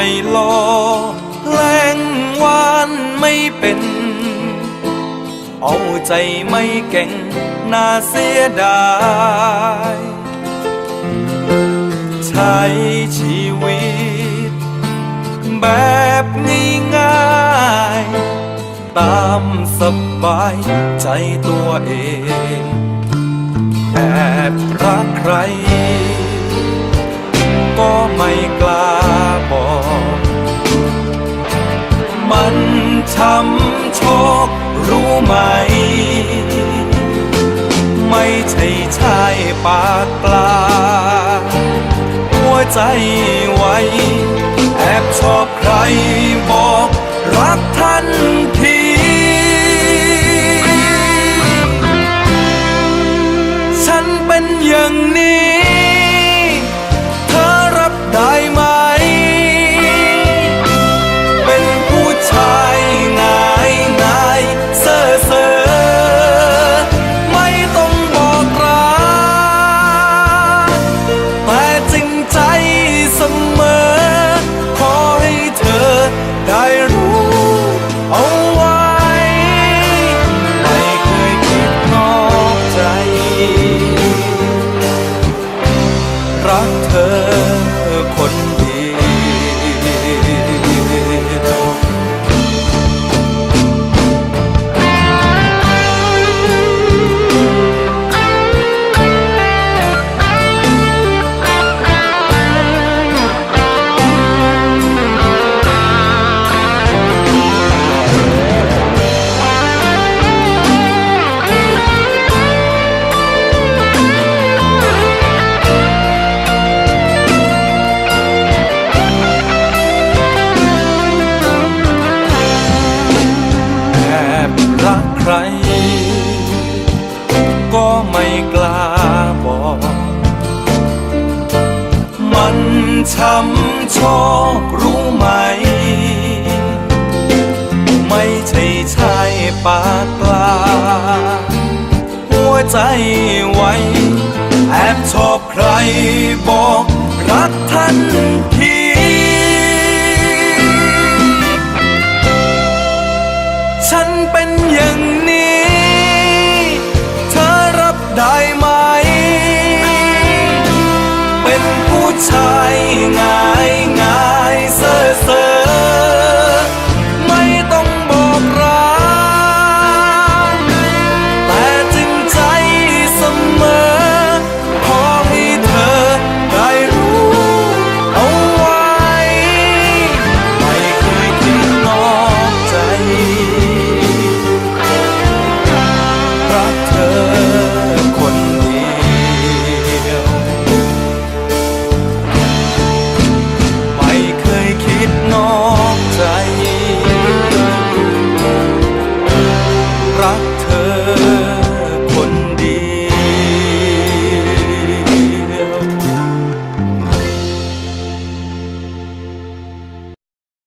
ไม่รอแรงวานไม่เป็น เอาใจไม่เก่งน่าเสียดายใช้ชีวิต แบบง่ายๆตามสบายใจตัวเองแอบรักใคร ก็ไม่กล้า ใช่ชายปากกลา หัวใจ ไม่กล้าบอก มันช้ำชอกรู้ไหม ไม่ใช่ชายปากกลา หัวใจไวแอบชอบใครบอกรักทันทีฉัน